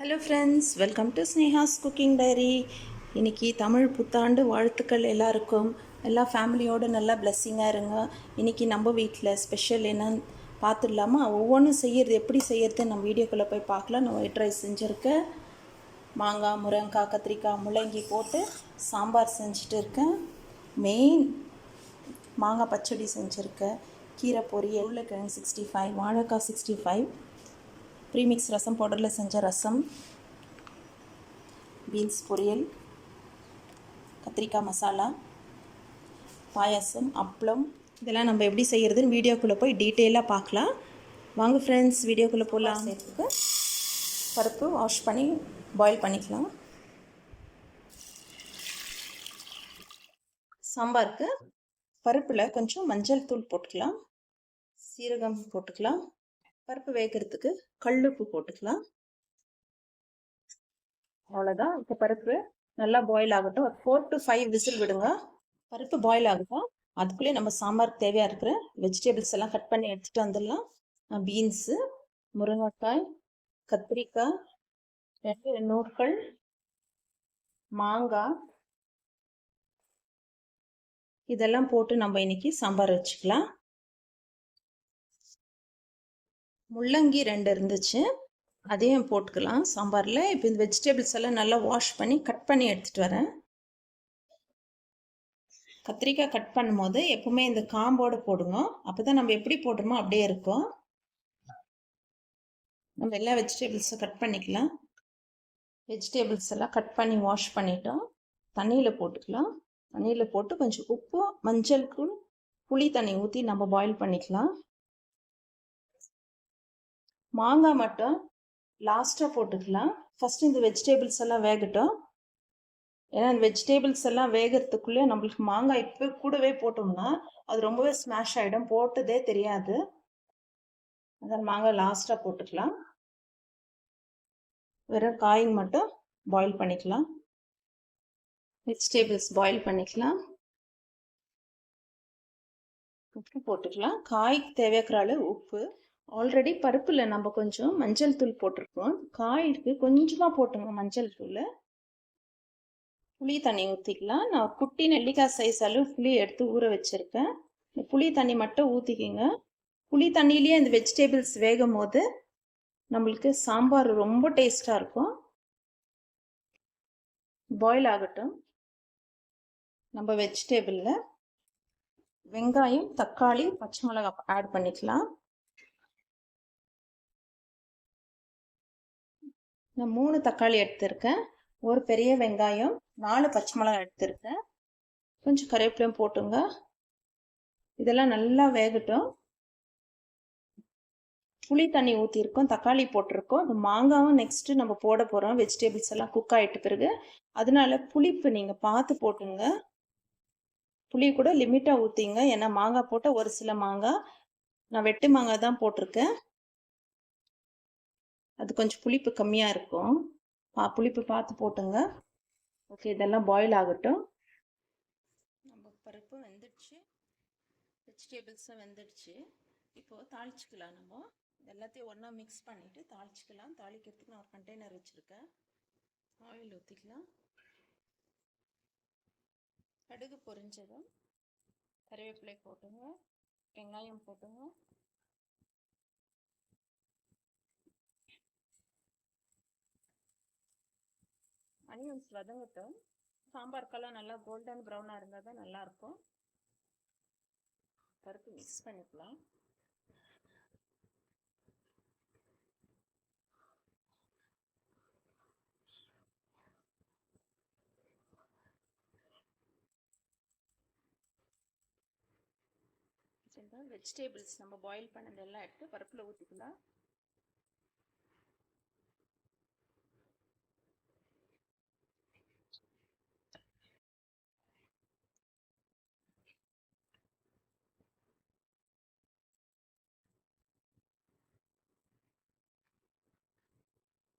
Hello friends welcome to Sneha's cooking diary இன்றைக்கி தமிழ் புத்தாண்டு வாழ்த்துக்கள் எல்லாருக்கும். எல்லா ஃபேமிலியோடு நல்லா பிளெஸ்ஸிங்காக இருங்க. இன்னைக்கு நம்ம வீட்டில் ஸ்பெஷல் என்னன்னு பார்த்துடலாமா? ஒவ்வொன்றும் செய்யறது எப்படி செய்யறது? நம்ம வீடியோக்குள்ளே போய் பார்க்கலாம். நான் ஒயிட் ரைஸ் செஞ்சுருக்கேன் மாங்காய் முருங்கக்காய் கத்திரிக்காய் முள்ளங்கி போட்டு சாம்பார் செஞ்சுட்டு இருக்கேன் மெயின் மாங்காய் பச்சடி செஞ்சுருக்கேன் கீரை பொரியல் உருளைக்கிழங்கு சிக்ஸ்டி ஃபைவ் வாழைக்காய் சிக்ஸ்டி ஃபைவ் ப்ரீமிக்ஸ் ரசம் பவுடரில் செஞ்ச ரசம் பீன்ஸ் பொரியல் கத்திரிக்காய் மசாலா பாயாசம் அப்பளம். இதெல்லாம் நம்ம எப்படி செய்கிறதுன்னு வீடியோக்குள்ளே போய் டீட்டெயிலாக பார்க்கலாம். வாங்க ஃப்ரெண்ட்ஸ் வீடியோக்குள்ளே போகலாம் சேர்த்துக்கு. பருப்பு வாஷ் பண்ணி பாயில் பண்ணிக்கலாம். சாம்பாருக்கு பருப்பில் கொஞ்சம் மஞ்சள் தூள் போட்டுக்கலாம். சீரகம் போட்டுக்கலாம். பருப்பு வேகிறதுக்கு கல்லுப்பு போட்டுக்கலாம். அவ்வளோதான் இப்போ பருப்பு நல்லா பாயில் ஆகட்டும். ஒரு ஃபோர் டு ஃபைவ் விசில் விடுங்க. பருப்பு பாயில் ஆகட்டும். அதுக்குள்ளேயே நம்ம சாம்பாருக்கு தேவையாக இருக்கிற வெஜிடபிள்ஸ் எல்லாம் கட் பண்ணி எடுத்துகிட்டு வந்துடலாம். பீன்ஸு முருங்கைக்காய் கத்திரிக்காய் ரெண்டு நூற்கள் மாங்காய். இதெல்லாம் போட்டு நம்ம இன்னைக்கு சாம்பார் வச்சுக்கலாம். முள்ளங்கி ரெண்டு இருந்துச்சு. அதையும் போட்டுக்கலாம். சாம்பாரில் இப்போ இந்த வெஜிடபிள்ஸ் எல்லாம் நல்லா வாஷ் பண்ணி கட் பண்ணி எடுத்துகிட்டு வரேன். கத்திரிக்காய் கட் பண்ணும்போது எப்பவுமே இந்த காம்போடு போடுங்க. அப்போ தான் நம்ம எப்படி போடுறோமோ அப்படியே இருக்கும். நம்ம எல்லா வெஜிடபிள்ஸும் கட் பண்ணிக்கலாம். வெஜிடபிள்ஸ் எல்லாம் கட் பண்ணி வாஷ் பண்ணிட்டோம். தண்ணியில் போட்டுக்கலாம். தண்ணியில் போட்டு கொஞ்சம் உப்பு மஞ்சள் தூள் புளி தண்ணி ஊற்றி நம்ம பாயில் பண்ணிக்கலாம். மாங்காய் மட்டும் லாஸ்ட்டாக போட்டுக்கலாம். ஃபஸ்ட்டு இந்த வெஜிடபிள்ஸ் எல்லாம் வேகட்டும். ஏன்னா இந்த வெஜிடபிள்ஸ் எல்லாம் வேகிறதுக்குள்ளே நம்மளுக்கு மாங்காய் இப்போ கூடவே போட்டோம்னா அது ரொம்பவே ஸ்மாஷ் ஆகிடும் போட்டதே தெரியாது. அதான் மாங்காய் லாஸ்ட்டாக போட்டுக்கலாம். வெறும் காய்ங்க மட்டும் பாயில் பண்ணிக்கலாம். வெஜிடபிள்ஸ் பாயில் பண்ணிக்கலாம். உப்பு போட்டுக்கலாம். காய்க்கு தேவையாக்கிற அளவு உப்பு. ஆல்ரெடி பருப்பில் நம்ம கொஞ்சம் மஞ்சள் தூள் போட்டிருக்கோம். காய்க்கு கொஞ்சமாக போட்டுங்க மஞ்சள் தூள். புளி தண்ணி ஊற்றிக்கலாம் நான் குட்டி நெல்லிக்காய் சைஸ் அளவு புளி எடுத்து ஊற வச்சுருக்கேன். புளி தண்ணி மட்டும் ஊற்றிக்கிங்க புளி தண்ணியிலேயே இந்த வெஜிடபிள்ஸ் வேகும் போது நம்மளுக்கு சாம்பார் ரொம்ப டேஸ்டாக இருக்கும். பாயில் ஆகட்டும். நம்ம வெஜிடேபிளில் வெங்காயம் தக்காளி பச்சை மிளகாய் ஆட் பண்ணிக்கலாம். நான் மூணு தக்காளி எடுத்திருக்கேன். ஒரு பெரிய வெங்காயம் நாலு பச்சை மிளகாய் எடுத்திருக்கேன். கொஞ்சம் கருவேப்பிலையும் போட்டுங்க. இதெல்லாம் நல்லா வேகட்டும். புளி தண்ணி ஊற்றிருக்கோம் தக்காளி போட்டிருக்கோம். இந்த மாங்காவும் நெக்ஸ்ட்டு நம்ம போட போகிறோம் வெஜிடபிள்ஸ் எல்லாம் குக் ஆகிட்டு பிறகு. அதனால புளிப்பு நீங்கள் பார்த்து போட்டுங்க. புளி கூட லிமிட்டாக ஊற்றிங்க ஏன்னா மாங்காய் போட்டால் ஒரு சில மாங்காய். நான் வெட்டு மாங்காய் தான் போட்டிருக்கேன். அது கொஞ்சம் புளிப்பு கம்மியாக இருக்கும். பா புளிப்பு பார்த்து போட்டுங்க. ஓகே இதெல்லாம் பாயில் ஆகட்டும். நம்ம பருப்பு வெந்துடுச்சு. வெஜிடேபிள்ஸும் வெந்துடுச்சு. இப்போது தாளிச்சிக்கலாம் நம்ம. எல்லாத்தையும் ஒன்றா மிக்ஸ் பண்ணிவிட்டு தாளிச்சிக்கலாம். தாளிக்கிறதுக்கு நான் ஒரு கண்டெய்னர் வச்சுருக்கேன். ஆயில் ஊற்றிக்கலாம் கடுகு பொரிஞ்சதும் கருவேப்பிலை போட்டுங்க. வெங்காயம் போட்டுங்க. அனியன்ஸ் வதங்கட்டும். சாம்பார்க்கெல்லாம் நல்லா கோல்டன் ப்ரௌனாக இருந்தால் தான் நல்லாயிருக்கும் பருப்பு மிக்ஸ் பண்ணிக்கலாம். வெஜிடேபிள்ஸ் நம்ம பாயில் பண்ணதெல்லாம் எடுத்து பருப்பில் ஊற்றிக்கலாம்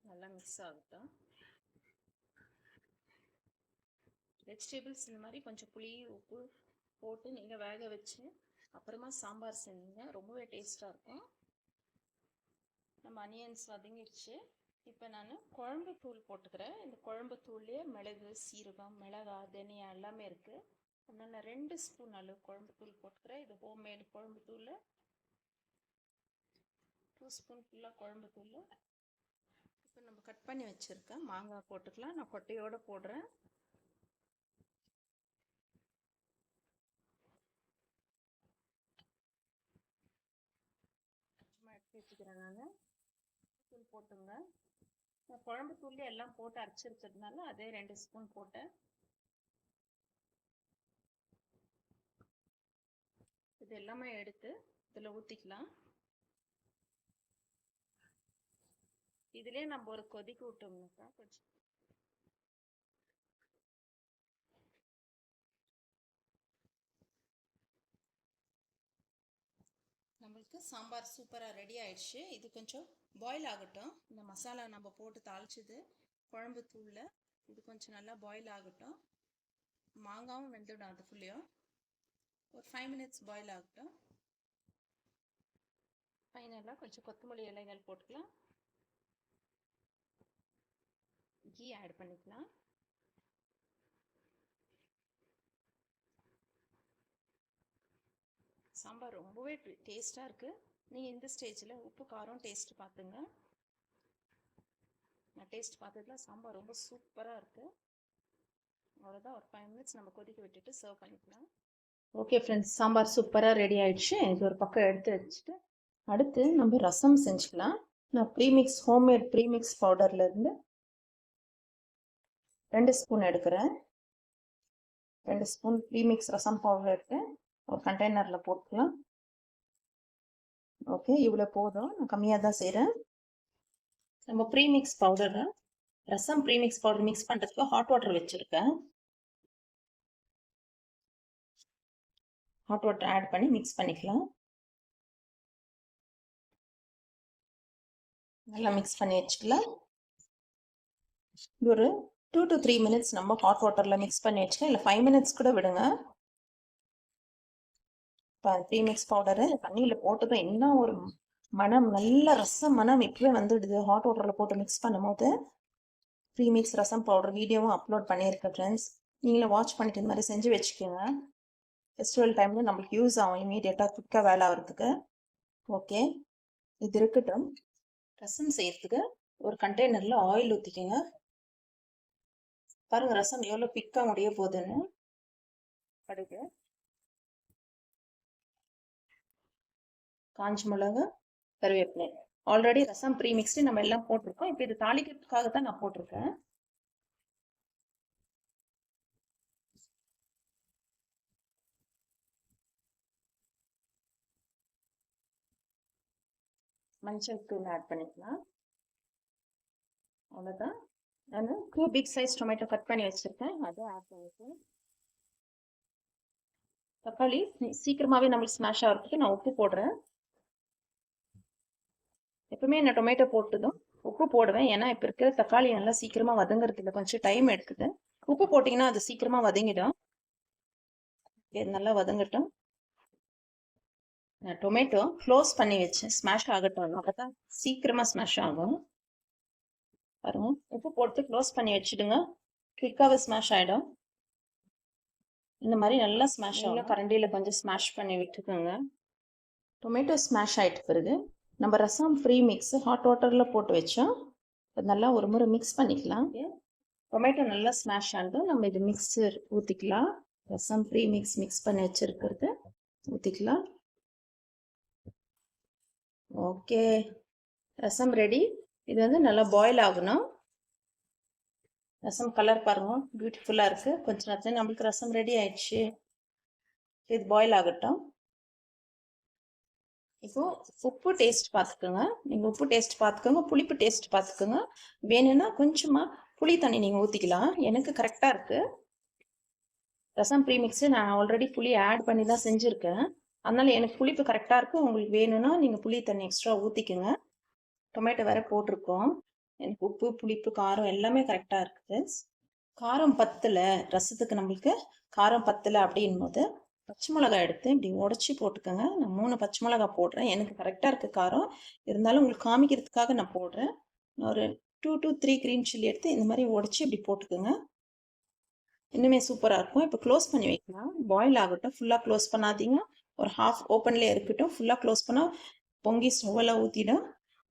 நல்லா மிக்ஸ் ஆகட்டும் வெஜிடபிள்ஸ் இந்த மாதிரி கொஞ்சம் புளி உப்பு போட்டு நீங்கள் வேக வச்சு அப்புறமா சாம்பார் செஞ்சீங்க ரொம்பவே டேஸ்ட்டாக இருக்கும். நம்ம அனியன்ஸ் வதங்கிடுச்சு இப்போ நான் குழம்பு தூள் போட்டுக்கிறேன். இந்த குழம்பு தூள்லேயே மிளகு சீரகம் மிளகா தனியா எல்லாமே இருக்குது அதனால் ரெண்டு ஸ்பூன் அளவு குழம்பு தூள் போட்டுக்கிறேன். இது ஹோம்மேடு குழம்பு தூள். டூ ஸ்பூன் ஃபுல்லாக குழம்பு தூள். இப்போ நம்ம கட் பண்ணி வச்சுருக்கேன் மாங்காய் போட்டுக்கலாம். நான் கொட்டையோடு போடுறேன். சும்மா எடுத்து வச்சுக்கிறேன் நான். தூள் போட்டுங்க. நான் குழம்பு தூள் எல்லாம் போட்டு அரைச்சிருக்கிறதுனால அதே ரெண்டு ஸ்பூன் போட்டேன். இது எல்லாமே எடுத்து இதில் ஊற்றிக்கலாம் இதுலேயே நம்ம ஒரு கொதிக்க விட்டோம்னாக்கா கொஞ்சம் நம்மளுக்கு சாம்பார் சூப்பராக ரெடி ஆயிடுச்சு. இது கொஞ்சம் பாயில் ஆகட்டும். இந்த மசாலா நம்ம போட்டு தாளிச்சது குழம்பு தூளில் இது கொஞ்சம் நல்லா பாயில் ஆகட்டும். மாங்காவும் வெந்துடும் அது ஃபுல்லையும் ஒரு ஃபைவ் மினிட்ஸ் பாயில் ஆகட்டும். ஃபைனலாக கொஞ்சம் கொத்தமல்லி இலைகள் போட்டுக்கலாம். கீ ஆட் பண்ணிக்கலாம். சாம்பார் ரொம்பவே டேஸ்ட்டாக இருக்குது நீங்கள் இந்த ஸ்டேஜில் உப்பு காரம் டேஸ்ட் பார்த்துங்க நான் டேஸ்ட் பார்த்ததுல சாம்பார் ரொம்ப சூப்பராக இருக்குது அவ்வளோதான் ஒரு ஃபைவ் மினிட்ஸ் நம்ம கொதிக்க விட்டுட்டு சர்வ் பண்ணிக்கலாம். ஓகே ஃப்ரெண்ட்ஸ் சாம்பார் சூப்பராக ரெடி ஆயிடுச்சு. இது ஒரு பக்கம் எடுத்து வச்சுட்டு அடுத்து நம்ம ரசம் செஞ்சுக்கலாம். நான் ப்ரீமிக்ஸ் ஹோம்மேட் ப்ரீமிக்ஸ் பவுடர்லேருந்து ரெண்டு ஸ்பூன் எடுக்கிறேன். ரெண்டு ஸ்பூன் ப்ரீமிக்ஸ் ரசம் பவுடர் எடுத்து ஒரு கண்டெய்னரில் போட்டுக்கலாம். ஓகே இவ்வளோ போதும். நான் கம்மியாக தான் செய்கிறேன் நம்ம ப்ரீமிக்ஸ் பவுடரை ரசம் ப்ரீமிக்ஸ் பவுடர் மிக்ஸ் பண்ணுறதுக்கு ஹாட் வாட்டர் வச்சுருக்கேன். ஹாட் வாட்டர் ஆட் பண்ணி மிக்ஸ் பண்ணிக்கலாம். நல்லா மிக்ஸ் பண்ணி வச்சுக்கலாம். ஒரு டூ டு த்ரீ மினிட்ஸ் நம்ம ஹாட் வாட்டரில் மிக்ஸ் பண்ணி வச்சுக்கலாம் இல்லை ஃபைவ் மினிட்ஸ் கூட விடுங்க. இப்போ ப்ரீமிக்ஸ் பவுடரு தண்ணியில் போட்டதும் என்ன ஒரு மனம் நல்ல ரசம் மனம் இப்பவே வந்துடுது. ஹாட் வாட்டரில் போட்டு மிக்ஸ் பண்ணும்போது ப்ரீமிக்ஸ் ரசம் பவுடர் வீடியோவும் அப்லோட் பண்ணியிருக்கேன் ஃப்ரெண்ட்ஸ் நீங்களும் வாட்ச் பண்ணிட்டு இந்த மாதிரி செஞ்சு வச்சுக்கோங்க. ஃபெஸ்டிவல் டைமில் நம்மளுக்கு யூஸ் ஆகும் இமீடியட்டாக குயிக்காக வேலை ஆகிறதுக்கு. ஓகே இது இருக்கட்டும். ரசம் செய்கிறதுக்கு ஒரு கண்டெய்னரில் ஆயில் ஊற்றிக்கோங்க பாருங்க ரசம் எவ்வளோ பிக்காக முடிய போகுதுன்னு. கடுகு. காஞ்சி மிளகு கருவேப்பிலை. ஆல்ரெடி ரசம் ப்ரீ மிக்ஸ்டு நம்ம எல்லாம் போட்டிருக்கோம். இப்போ இது தாளிக்கிறதுக்காக தான் நான் போட்டிருக்கேன். மஞ்சள் தூள் ஆட் பண்ணிக்கலாம். அவ்வளோதான் நான் two big size tomato cut பண்ணி வச்சுருக்கேன். அதை ஆட் பண்ணிக்கிறேன் தக்காளி சீக்கிரமாகவே நம்மளுக்கு ஸ்மாஷ் ஆகிறதுக்கு நான் உப்பு போடுறேன். எப்பவுமே நான் டொமேட்டோ போட்டதும் உப்பு போடுவேன். ஏன்னா இப்போ இருக்கிற தக்காளி நல்லா சீக்கிரமாக வதங்குறதுக்கு கொஞ்சம் டைம் எடுக்குது. உப்பு போட்டிங்கன்னா அது சீக்கிரமாக வதங்கிடும். நல்லா வதங்கட்டும். நான் டொமேட்டோ க்ளோஸ் பண்ணி வச்சேன். ஸ்மாஷ் ஆகட்டும். அப்போ தான் சீக்கிரமாக ஸ்மாஷ் ஆகும். பாருங்க. உப்பு போட்டு க்ளோஸ் பண்ணி வச்சுடுங்க. குயிக்காகவே ஸ்மாஷ் ஆகிடும் இந்த மாதிரி நல்லா ஸ்மாஷ் ஆகும் கரண்டியில் கொஞ்சம் ஸ்மாஷ் பண்ணி விட்டுக்கோங்க. டொமேட்டோ ஸ்மாஷ் ஆகிட்டு பிறகு நம்ம ரசம் ஃப்ரீ மிக்ஸ் ஹாட் வாட்டரில் போட்டு வச்சோம். நல்லா ஒரு முறை மிக்ஸ் பண்ணிக்கலாம். டொமேட்டோ நல்லா ஸ்மாஷ் ஆனதும் நம்ம இது மிக்சர் ஊற்றிக்கலாம் ரசம் ஃப்ரீ மிக்ஸ் மிக்ஸ் பண்ணி வச்சுருக்கிறது ஊற்றிக்கலாம் ஓகே ரசம் ரெடி இது வந்து நல்லா பாயில் ஆகணும். ரசம் கலர் பாருங்க பியூட்டிஃபுல்லாக இருக்குது கொஞ்சம் நேரத்தில் நம்மளுக்கு ரசம் ரெடி ஆயிடுச்சு. இது பாயில் ஆகட்டும். இப்போது உப்பு டேஸ்ட் பார்த்துக்கோங்க நீங்கள் உப்பு டேஸ்ட் பார்த்துக்கோங்க புளிப்பு டேஸ்ட் பார்த்துக்கோங்க வேணும்னா கொஞ்சமாக புளி தண்ணி நீங்கள் ஊற்றிக்கலாம் எனக்கு கரெக்டாக இருக்குது ரசம் ப்ரீமிக்ஸு நான் ஆல்ரெடி புளி ஆட் பண்ணி தான் செஞ்சுருக்கேன். அதனால் எனக்கு புளிப்பு கரெக்டாக இருக்குது உங்களுக்கு வேணும்னா நீங்கள் புளி தண்ணி எக்ஸ்ட்ரா ஊற்றிக்கோங்க டொமேட்டோ வேற போட்டிருக்கோம். எனக்கு உப்பு புளிப்பு காரம் எல்லாமே கரெக்டாக இருக்குது. காரம் பத்தில் ரசத்துக்கு நம்மளுக்கு காரம் பத்தில் அப்படின் போது பச்சை மிளகாய் எடுத்து இப்படி உடச்சி போட்டுக்கோங்க. நான் மூணு பச்சை மிளகாய் போடுறேன். எனக்கு கரெக்டாக இருக்குது காரம். இருந்தாலும் உங்களுக்கு காமிக்கிறதுக்காக நான் போடுறேன். ஒரு two to three green chilli எடுத்து இந்த மாதிரி உடச்சி இப்படி போட்டுக்கோங்க. இன்னுமே சூப்பராக இருக்கும். இப்போ க்ளோஸ் பண்ணி வைக்கலாம். பாயில் ஆகட்டும். ஃபுல்லாக க்ளோஸ் பண்ணாதீங்க. ஒரு ஹாஃப் ஓப்பன்லேயே இருக்கட்டும். ஃபுல்லாக க்ளோஸ் பண்ணால் பொங்கி ஸ்டவ்வில் ஊற்றிடும்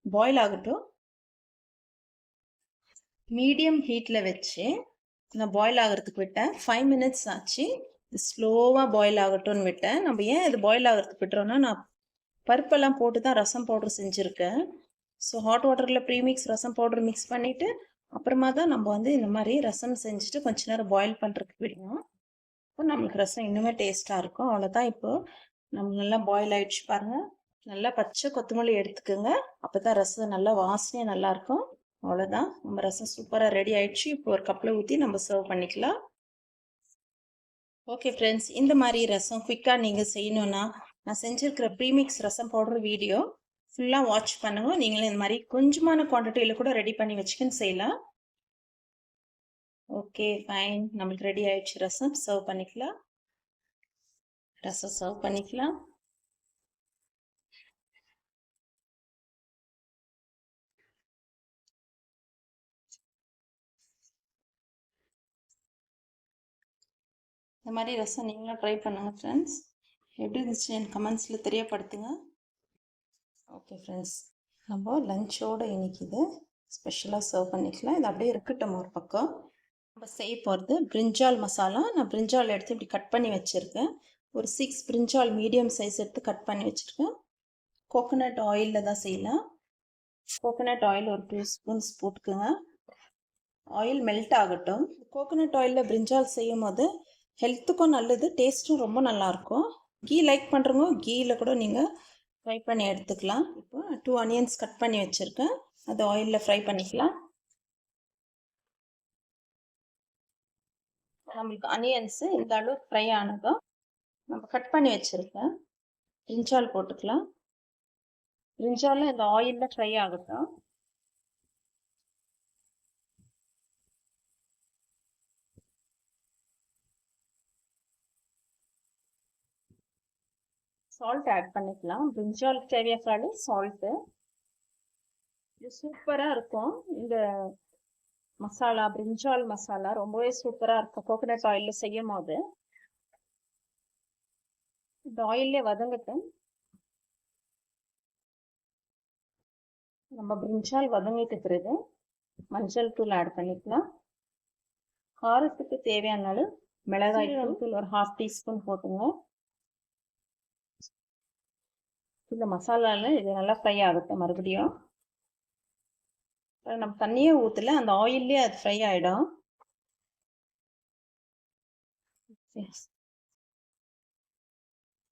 பாயில் ஆகட்டும். மீடியம் ஹீட்டில் வச்சு நான் பாயில் ஆகிறதுக்கு விட்டேன். ஃபைவ் மினிட்ஸ் ஆச்சு. ஸ்லோவாக பாயில் ஆகட்டும்னு விட்டேன். நம்ம ஏன் இது பாயில் ஆகிறதுக்கு விட்டுறோன்னா நான் பருப்பெல்லாம் போட்டு தான் ரசம் பவுடர் செஞ்சுருக்கேன். ஸோ ஹாட் வாட்டரில் ப்ரீமிக்ஸ் ரசம் பவுடர் மிக்ஸ் பண்ணிவிட்டு அப்புறமா தான் நம்ம வந்து இந்த மாதிரி ரசம் செஞ்சுட்டு கொஞ்ச நேரம் பாயில் பண்ணுறதுக்கு விடுவோம் இப்போ நம்மளுக்கு ரசம் இன்னுமே டேஸ்ட்டாக இருக்கும். அவ்வளோதான் இப்போது நம்ம நல்லா பாயில் ஆகிடுச்சு பாருங்கள் நல்லா பச்சை கொத்தமல்லி எடுத்துக்கோங்க. அப்போ தான் ரசம் நல்லா வாசனையாக நல்லாயிருக்கும். அவ்வளோதான் நம்ம ரசம் சூப்பராக ரெடி ஆயிடுச்சு. இப்போ ஒரு கப்பில் ஊற்றி நம்ம சர்வ் பண்ணிக்கலாம். ஓகே ஃப்ரெண்ட்ஸ் இந்த மாதிரி ரசம் குயிக்காக நீங்கள் செய்யணுன்னா நான் செஞ்சுருக்கிற ப்ரீமிக்ஸ் ரசம் பவுடர் வீடியோ ஃபுல்லாக வாட்ச் பண்ணுங்க. நீங்களும் இந்த மாதிரி கொஞ்சமான குவான்டிட்டியில் கூட ரெடி பண்ணி வச்சுக்கின்னு செய்யலாம். ஓகே ஃபைன் நம்மளுக்கு ரெடி ஆயிடுச்சு ரசம். சர்வ் பண்ணிக்கலாம். ரசம் சர்வ் பண்ணிக்கலாம். இந்த மாதிரி ரசம் நீங்களும் ட்ரை பண்ணுங்கள் ஃப்ரெண்ட்ஸ் எப்படி இருந்துச்சு என் கமெண்ட்ஸில் தெரியப்படுத்துங்க. ஓகே ஃப்ரெண்ட்ஸ் நம்ம லஞ்சோட இன்றைக்கி இது ஸ்பெஷலாக சர்வ் பண்ணிக்கலாம். இது அப்படியே இருக்கட்டும் ஒரு பக்கம். நம்ம செய்ய போகிறது பிரிஞ்சால் மசாலா நான் பிரிஞ்சால் எடுத்து இப்படி கட் பண்ணி வச்சுருக்கேன். ஒரு சிக்ஸ் பிரிஞ்சால் மீடியம் சைஸ் எடுத்து கட் பண்ணி வச்சுருக்கேன். கோகோனட் ஆயிலில் தான் செய்யலாம். கோகோனட் ஆயில் ஒரு டூ ஸ்பூன்ஸ் போட்டுக்கோங்க. ஆயில் மெல்ட் ஆகட்டும். கோகோனட் ஆயிலில் பிரிஞ்சால் செய்யும் போது ஹெல்த்துக்கும் நல்லது டேஸ்ட்டும் ரொம்ப நல்லாயிருக்கும் கீ லைக் பண்ணுறவங்க கீயில் கூட நீங்கள் ஃப்ரை பண்ணி எடுத்துக்கலாம். இப்போ டூ ஆனியன்ஸ் கட் பண்ணி வச்சுருக்கேன். அது ஆயிலில் ஃப்ரை பண்ணிக்கலாம். நம்மளுக்கு அனியன்ஸு இந்த அளவு ஃப்ரை ஆனதும் நம்ம கட் பண்ணி வச்சுருக்கேன். பிரிஞ்சால் போட்டுக்கலாம். பிரிஞ்சாலும் இந்த ஆயிலில் ஃப்ரை ஆகட்டும். சால்ட் ஆட் பண்ணிக்கலாம். பிரிஞ்சால் தேவையான சால்ட்டு இது சூப்பராக இருக்கும். இந்த மசாலா பிரிஞ்சால் மசாலா ரொம்பவே சூப்பராக இருக்கும். கோகோனட் ஆயிலில் செய்யும் போது. இந்த ஆயிலே வதங்கட்டும். நம்ம பிரிஞ்சால் வதங்கிட்டு மஞ்சள் தூள் ஆட் பண்ணிக்கலாம். காரத்துக்கு தேவையான அளவு மிளகாய் தூள் ஒரு ஹாஃப் டீஸ்பூன் போட்டுங்க. இந்த மசாலாவில் இது நல்லா ஃப்ரை ஆகட்டும் மறுபடியும். நம்ம தண்ணியே ஊற்றல அந்த ஆயிலே அது ஃப்ரை ஆகிடும்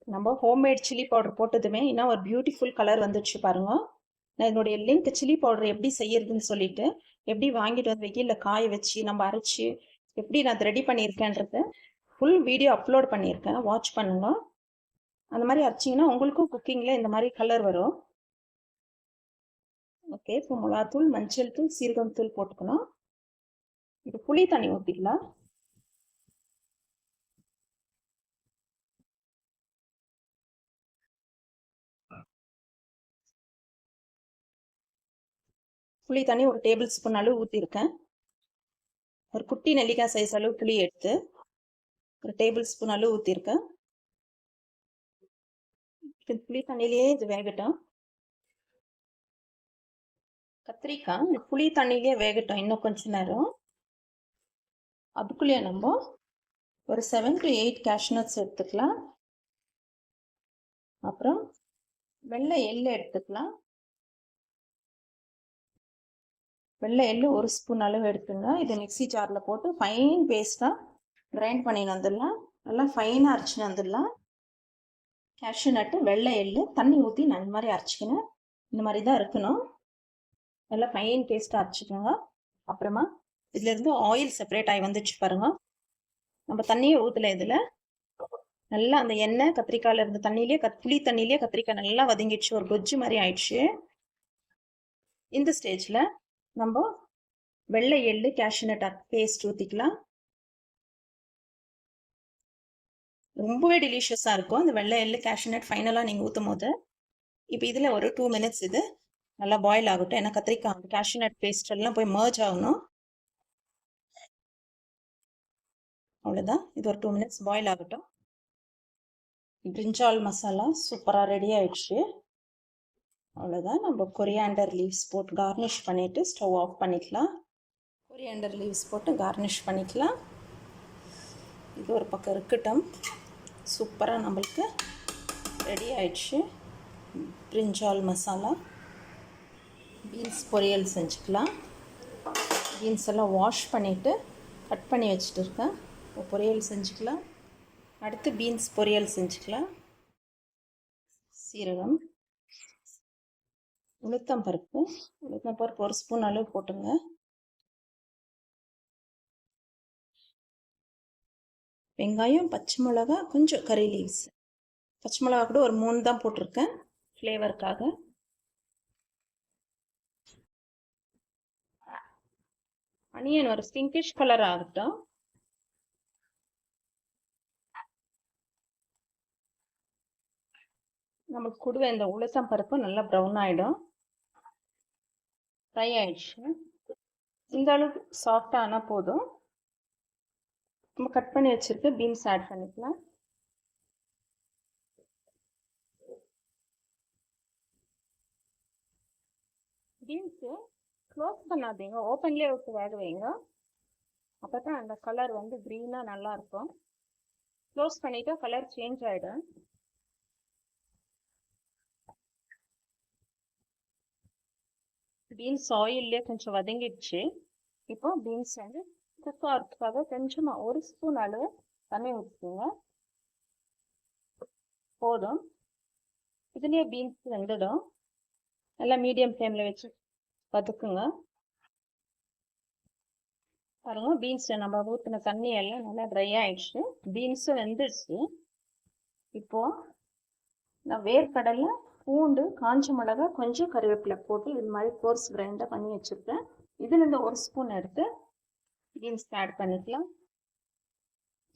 நம்ம ஹோம்மேட் சில்லி பவுடர் போட்டதுமே இன்னும் ஒரு பியூட்டிஃபுல் கலர் வந்துடுச்சு பாருங்க. நான் என்னுடைய லிங்க் சில்லி பவுடர் எப்படி செய்யறதுன்னு சொல்லிட்டு எப்படி வாங்கிட்டு வந்து வெயிலில் காய வச்சு நம்ம அரைச்சி எப்படி நான் ரெடி பண்ணியிருக்கேன்றது ஃபுல் வீடியோ அப்லோட் பண்ணியிருக்கேன். வாட்ச் பண்ணுங்க. அந்த மாதிரி அரைச்சிங்கன்னா உங்களுக்கும் குக்கிங்கில் இந்த மாதிரி கலர் வரும். ஓகே இப்போ மிளகாத்தூள் மஞ்சள் தூள் சீரகம் தூள் போட்டுக்கணும். இப்போ புளி தண்ணி ஊற்றிக்கலாம் புளி தண்ணி ஒரு டேபிள் ஸ்பூன் அளவு ஊற்றிருக்கேன் ஒரு குட்டி நெல்லிக்காய் சைஸ் அளவு புளி எடுத்து ஒரு டேபிள் ஸ்பூன் அளவு ஊற்றிருக்கேன் புளி தண்ணியிலேயே இது வேகட்டும். கத்திரிக்காய் புளி தண்ணியிலேயே வேகட்டும் இன்னும் கொஞ்ச நேரம். அதுக்குள்ளேயே நம்ம ஒரு செவன் டு எயிட் கேஷ்நட்ஸ் எடுத்துக்கலாம். அப்புறம் வெள்ளை எள்ளு எடுத்துக்கலாம். வெள்ளை எள்ளு ஒரு ஸ்பூன் அளவு எடுத்துங்க. இதை மிக்சி ஜாரில் போட்டு ஃபைன் பேஸ்ட்டாக கிரைண்ட் பண்ணின்னு வந்துடலாம். நல்லா ஃபைனாக அரைச்சின்னு வந்துடலாம். கேஷ்யூ நட்டு வெள்ளை எள்ளு தண்ணி ஊற்றி நான் இந்த மாதிரி அரைச்சிக்கினேன் இந்த மாதிரி தான் இருக்கணும். நல்லா ஃபைன் பேஸ்ட்டாக அரைச்சிக்கோங்க. அப்புறமா இதுலேருந்து ஆயில் செப்பரேட் ஆகி வந்துச்சு பாருங்கள் நம்ம தண்ணியை ஊற்றல இதில். நல்லா அந்த எண்ணெய் கத்திரிக்காயில் இருந்த தண்ணியிலே கத் புளி தண்ணியிலே கத்திரிக்காய் நல்லா வதங்கிடுச்சு. ஒரு கொஜ்ஜு மாதிரி ஆயிடுச்சு. இந்த ஸ்டேஜில் நம்ம வெள்ளை எள்ளு கேஷ்யூநட் பேஸ்ட் ஊற்றிக்கலாம் ரொம்பவே டெலிஷியஸாக இருக்கும். அந்த வெள்ளை எள்ளு கேஷ்யூநட் ஃபைனலாக நீங்கள் ஊற்றும் போது இப்போ இதில் ஒரு டூ மினிட்ஸ் இது நல்லா பாயில் ஆகட்டும். ஏன்னா கத்திரிக்காய் கேஷ்யூ கேஷ்யூநட் பேஸ்ட் எல்லாம் போய் மர்ஜ் ஆகணும். அவ்வளோதான் இது ஒரு டூ மினிட்ஸ் பாயில் ஆகட்டும். பிரிஞ்சால் மசாலா சூப்பராக ரெடி ஆயிடுச்சு. அவ்வளோதான் நம்ம கொரியாண்டர் லீவ்ஸ் போட்டு கார்னிஷ் பண்ணிவிட்டு ஸ்டவ் ஆஃப் பண்ணிக்கலாம். கொரியாண்டர் லீவ்ஸ் போட்டு கார்னிஷ் பண்ணிக்கலாம். இது ஒரு பக்கம் இருக்கட்டும். சூப்பராக நம்மளுக்கு ரெடி ஆயிடுச்சு. பிரிஞ்சால் மசாலா. பீன்ஸ் பொரியல் செஞ்சுக்கலாம். பீன்ஸ் எல்லாம் வாஷ் பண்ணிவிட்டு கட் பண்ணி வச்சுட்டு இருக்கேன். இப்போ பொரியல் செஞ்சுக்கலாம். அடுத்து பீன்ஸ் பொரியல் செஞ்சுக்கலாம். சீரகம். உளுத்தம் பருப்பு. உளுத்தம் பருப்பு ஒரு ஸ்பூன் அளவு போட்டுங்க வெங்காயம் பச்சை மிளகா கொஞ்சம் கறி லீவ்ஸ் பச்சை மிளகா கூட ஒரு மூணு தான் போட்டிருக்கேன். ஃப்ளேவருக்காக அனியன் ஒரு பிங்கிஷ் கலர் ஆகட்டும். நமக்கு கொடுவ இந்த உளசம் பருப்பு நல்லா ப்ரௌன் ஆகிடும் ஃப்ரை ஆயிடுச்சு. இந்த அளவுக்கு சாஃப்டாக ஆனால் போதும். நம்ம கட் பண்ணி வச்சுருக்க பீன்ஸ் ஆட் பண்ணிக்கலாம். பீன்ஸு க்ளோஸ் பண்ணாதீங்க. ஓப்பன்லேயே விட்டு வேக வைங்க. அப்போ தான் அந்த கலர் வந்து க்ரீனாக நல்லாயிருக்கும் க்ளோஸ் பண்ணிவிட்டா கலர் சேஞ்ச் ஆகிடும் பீன்ஸ் ஆயிலே கொஞ்சம் வதங்கிடுச்சு. இப்போ பீன்ஸ் வந்து குக் ஆகிறதுக்காக கொஞ்சமாக ஒரு ஸ்பூன் அளவு தண்ணி ஊற்றிக்கோங்க போதும். இதுலேயே பீன்ஸ் வெந்துடும். நல்லா மீடியம் ஃப்ளேமில் வச்சு வதக்குங்க. பாருங்க பீன்ஸ் நம்ம ஊற்றின தண்ணி எல்லாம் நல்லா ட்ரை ஆயிடுச்சு. பீன்ஸும் வெந்துடுச்சு இப்போ நான் வேர்க்கடலை பூண்டு காஞ்ச மிளகா கொஞ்சம் கருவேப்பிலை போட்டு இது மாதிரி கோர்ஸ் கிரைண்டாக பண்ணி வச்சுருக்கேன். இதுலேருந்து ஒரு ஸ்பூன் எடுத்து பீன்ஸ் ஆட் பண்ணிக்கலாம்.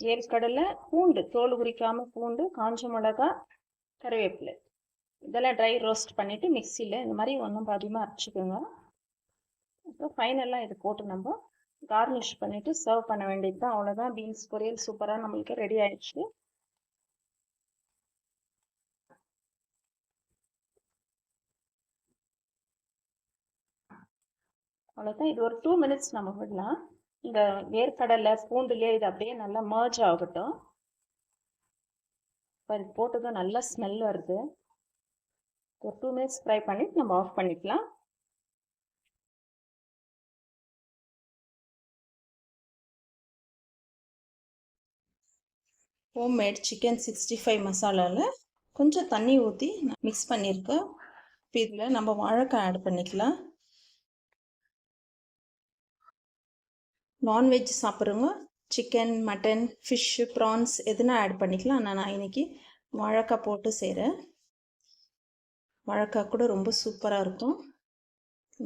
ஏற்கடலை பூண்டு தோல் உரிக்காமல் பூண்டு காஞ்ச மிளகா கருவேப்பிலை. இதெல்லாம் ட்ரை ரோஸ்ட் பண்ணிவிட்டு மிக்சியில் இந்த மாதிரி ஒன்றும் பாதியமாக அரைச்சிக்கோங்க. அப்புறம் ஃபைனலாக இது போட்டு நம்ம கார்னிஷ் பண்ணிவிட்டு சர்வ் பண்ண வேண்டியது தான் அவ்வளோதான் பீன்ஸ் பொரியல் சூப்பராக நம்மளுக்கு ரெடி ஆயிடுச்சு. அவ்வளோதான் இது ஒரு டூ மினிட்ஸ் நம்ம விடலாம். இந்த வேர்க்கடலை பூண்டுலேயே இது அப்படியே நல்லா மர்ஜ் ஆகட்டும். இது போட்டதும் நல்லா ஸ்மெல் வருது. ஒரு டூ மினிட்ஸ் ஃப்ரை பண்ணிட்டு நம்ம ஆஃப் பண்ணிக்கலாம். ஹோம்மேட் சிக்கன் சிக்ஸ்டி ஃபைவ் மசாலாவில் கொஞ்சம் தண்ணி ஊற்றி மிக்ஸ் பண்ணியிருக்கேன் இப்போ இதில் நம்ம வாழைக்காய் ஆட் பண்ணிக்கலாம். நான்வெஜ் சாப்பிட்றவங்க சிக்கன் மட்டன் ஃபிஷ்ஷு ப்ரான்ஸ் எதுனா ஆட் பண்ணிக்கலாம். ஆனால் நான் இன்றைக்கி வாழைக்காய் போட்டு செய்கிறேன் வாழைக்காய் கூட ரொம்ப சூப்பராக இருக்கும்.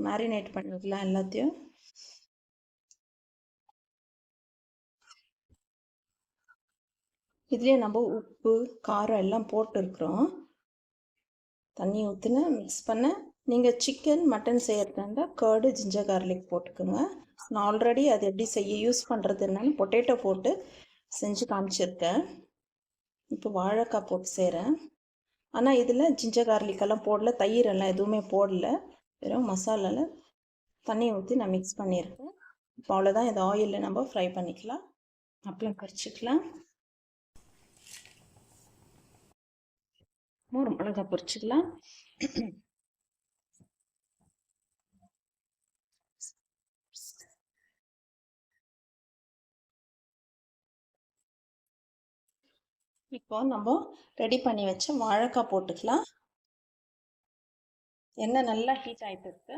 மேரினேட் பண்ணிக்கலாம் எல்லாத்தையும். இதுலேயே நம்ம உப்பு காரம் எல்லாம் போட்டுருக்குறோம். தண்ணி ஊற்றுன மிக்ஸ் பண்ண. நீங்கள் சிக்கன் மட்டன் செய்கிறதா இருந்தால் கேர்டு ஜிஞ்சர் கார்லிக் போட்டுக்கோங்க. நான் ஆல்ரெடி அது எப்படி செய்ய யூஸ் பண்ணுறது என்னன்னு பொட்டேட்டோ போட்டு செஞ்சு காமிச்சிருக்கேன். இப்போ வாழைக்காய் போட்டு செய்கிறேன் ஆனால் இதில் ஜிஞ்சர் கார்லிக்கெல்லாம் போடல தயிர் எல்லாம் எதுவுமே போடல. வெறும் மசாலாவில் தண்ணி ஊற்றி நான் மிக்ஸ் பண்ணியிருக்கேன் இப்போ அவ்வளோதான் இது ஆயிலில் நம்ம ஃப்ரை பண்ணிக்கலாம். அப்பளம் கரிச்சிக்கலாம் மோர் மிளகாய் பொரிச்சிக்கலாம். இப்போ நம்ம ரெடி பண்ணி வச்ச வாழைக்காய் போட்டுக்கலாம். எண்ணெய் நல்லா ஹீட் ஆகிட்டு இருக்கு.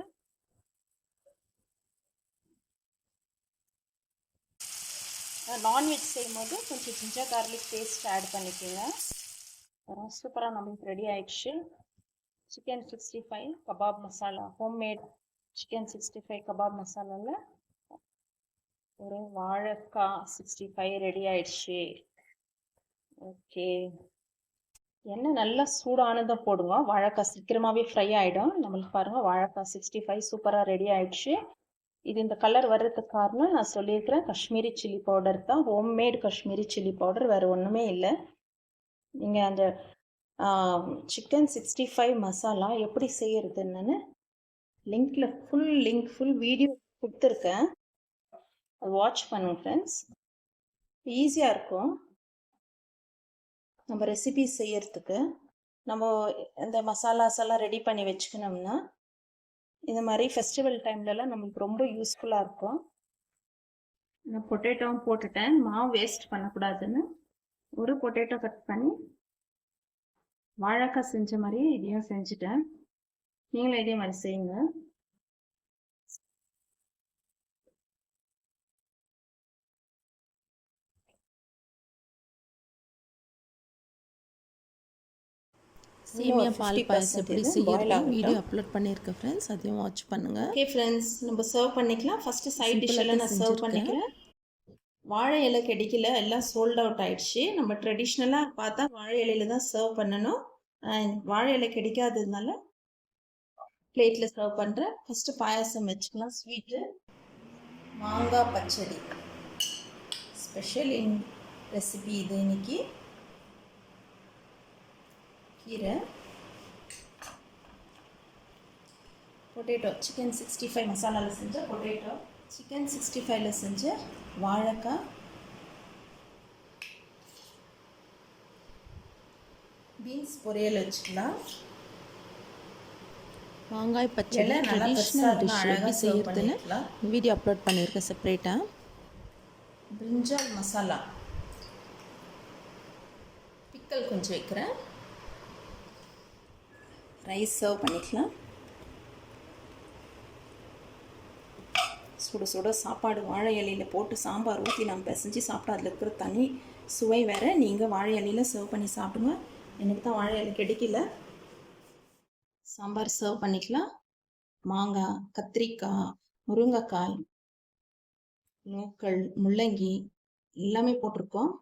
நான்வெஜ் செய்யும்போது கொஞ்சம் ஜிஞ்சர் கார்லிக் பேஸ்ட் ஆட் பண்ணிக்கோங்க. சூப்பராக நம்மளுக்கு ரெடி ஆயிடுச்சு. Chicken sixty five kebab masala homemade chicken sixty five kebab மசாலாவில் ஒரு வாழைக்காய் சிக்ஸ்டி ஃபைவ் ரெடி ஆயிடுச்சு. ஓகே. எண்ணெய் நல்லா சூடானதை போடுங்க. வாழைக்காய் சீக்கிரமாகவே ஃப்ரை ஆகிடும் நம்மளுக்கு பாருங்கள் வாழைக்காய் சிக்ஸ்டி ஃபைவ் சூப்பராக ரெடி ஆயிடுச்சு. இது இந்த கலர் வர்றதுக்கு காரணம் நான் சொல்லியிருக்கிறேன் காஷ்மீரி சில்லி பவுடர் தான். ஹோம்மேட் காஷ்மீரி சில்லி பவுடர் வேறு ஒன்றுமே இல்லை. நீங்கள் அந்த சிக்கன் சிக்ஸ்டி ஃபைவ் மசாலா எப்படி செய்யறதுன்னு லிங்க்கில் ஃபுல் லிங்க் ஃபுல் வீடியோ கொடுத்துருக்கேன். அது வாட்ச் பண்ணுங்க ஃப்ரெண்ட்ஸ் ஈஸியாக இருக்கும். நம்ம ரெசிபி செய்யறதுக்கு நம்ம இந்த மசாலாஸ் எல்லாம் ரெடி பண்ணி வச்சுக்கணும்னா இந்த மாதிரி ஃபெஸ்டிவல் டைம்லலாம் நம்மளுக்கு ரொம்ப யூஸ்ஃபுல்லாக இருக்கும். நான் பொட்டேட்டோவும் போட்டுட்டேன். மாவு வேஸ்ட் பண்ணக்கூடாதுன்னு. ஒரு பொட்டேட்டோ கட் பண்ணி வாழைக்காய் செஞ்ச மாதிரி இதையும் செஞ்சுட்டேன். நீங்களும் இதே மாதிரி செய்யுங்க. சேமியா பால் பாயசம் எப்படி செய்யறது வீடியோ அப்லோட் பண்ணியிருக்கேன் ஃப்ரெண்ட்ஸ் அதையும் வாட்ச் பண்ணுங்க. ஓகே ஃப்ரெண்ட்ஸ் நம்ம சர்வ் பண்ணிக்கலாம். ஃபஸ்ட்டு சைட் டிஷ் எல்லாம் நான் சர்வ் பண்ணிக்கிறேன். வாழை இலை கிடைக்கல. எல்லாம் சோல்ட் அவுட் ஆயிடுச்சு. நம்ம ட்ரெடிஷ்னலாக பார்த்தா வாழை இலையில தான் சர்வ் பண்ணணும். வாழை இலை கிடைக்காததுனால பிளேட்டில் சர்வ் பண்ணுறேன் ஃபஸ்ட்டு பாயாசம் வச்சுக்கலாம். ஸ்வீட்டு மாங்காய் பச்சடி. ஸ்பெஷல் இன் ரெசிபி இது இன்னைக்கு. கீரை. பொட்டேட்டோ சிக்கன் சிக்ஸ்டி ஃபைவ் மசாலாவில் செஞ்ச பொட்டேட்டோ சிக்கன் சிக்ஸ்டி ஃபைவ்ல செஞ்ச வாழைக்காய். பீன்ஸ் பொரியல் வச்சுக்கலாம். மாங்காய் நல்லா ட்ரெடிஷ்னல் டிஷ் எப்படி செய்யறதுன்னு. வீடியோ அப்லோட் பண்ணியிருக்கேன் செப்பரேட்டாக பிரிஞ்சால் மசாலா பிக்கல் கொஞ்சம் வைக்கிறேன். ரைஸ் சர்வ் பண்ணிக்கலாம். சுட சுட சாப்பாடு வாழை இலையில் போட்டு சாம்பார் ஊற்றி நம்ம பிசைஞ்சு சாப்பிட்டா அதில் இருக்கிற தனி சுவை வேறு. நீங்கள் வாழை இலையில் சர்வ் பண்ணி சாப்பிடுங்க. எனக்கு தான் வாழை இலை கிடைக்கல. சாம்பார் சர்வ் பண்ணிக்கலாம். மாங்காய் கத்திரிக்காய் முருங்கைக்காய் நூக்கள் முள்ளங்கி எல்லாமே போட்டிருக்கோம்.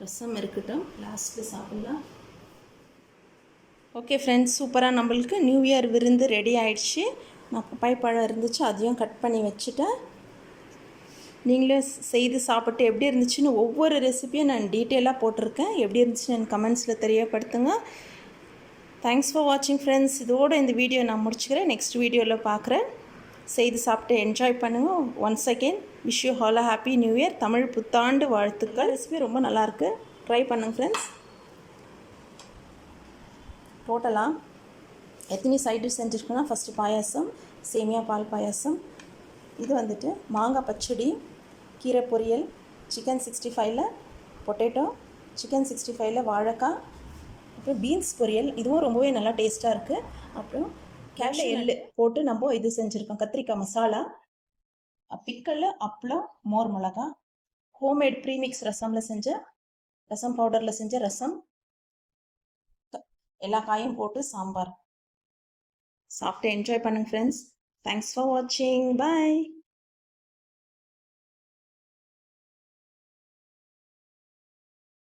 ரசம் இருக்கட்டும். லாஸ்ட்டு சாப்பிட்லாம். ஓகே ஃப்ரெண்ட்ஸ் சூப்பராக நம்மளுக்கு நியூ இயர் விருந்து ரெடி ஆயிடுச்சு. நான் பப்பாய் பழம் இருந்துச்சு அதையும் கட் பண்ணி வச்சுட்டேன். நீங்களே செய்து சாப்பிட்டு எப்படி இருந்துச்சுன்னு ஒவ்வொரு ரெசிபியும் நான் டீட்டெயிலாக போட்டிருக்கேன். எப்படி இருந்துச்சுன்னு எனக்கு கமெண்ட்ஸில் தெரியப்படுத்துங்க. தேங்க்ஸ் ஃபார் வாட்சிங் ஃப்ரெண்ட்ஸ் இதோட இந்த வீடியோ நான் முடிச்சுக்கிறேன். நெக்ஸ்ட் வீடியோவில் பார்க்குறேன். செய்து சாப்பிட்டு என்ஜாய் பண்ணுங்கள் once again wish you all happy new year. Tamil புத்தாண்டு வாழ்த்துக்கள். ரெசிபி ரொம்ப நல்லாயிருக்கு ட்ரை பண்ணுங்க ஃப்ரெண்ட்ஸ் டோட்டலாக எத்தனை சைடு செஞ்சுருக்கோன்னா ஃபஸ்ட்டு பாயாசம் சேமியா பால் பாயாசம். இது வந்துட்டு மாங்காய் பச்சடி கீரை பொரியல் சிக்கன் சிக்ஸ்டி ஃபைவ்ல பொட்டேட்டோ சிக்கன் சிக்ஸ்டி ஃபைவ்ல வாழைக்காய் அப்புறம் பீன்ஸ் பொரியல். இதுவும் ரொம்பவே நல்லா டேஸ்ட்டாக இருக்குது அப்புறம் கேஷ்ல எள்ளு போட்டு நம்ம இது செஞ்சுருக்கோம். கத்திரிக்காய் மசாலா. பிக்கல் அப்பளம் மோர் மிளகா ஹோம்மேட் ப்ரீமிக்ஸ் ரசமில் செஞ்ச ரசம் பவுடரில் செஞ்ச ரசம் எல்லா காயும் போட்டு சாம்பார். சாப்பிட்டு என்ஜாய் பண்ணுங்க ஃப்ரெண்ட்ஸ் தேங்க்ஸ் ஃபார் வாட்சிங் பாய்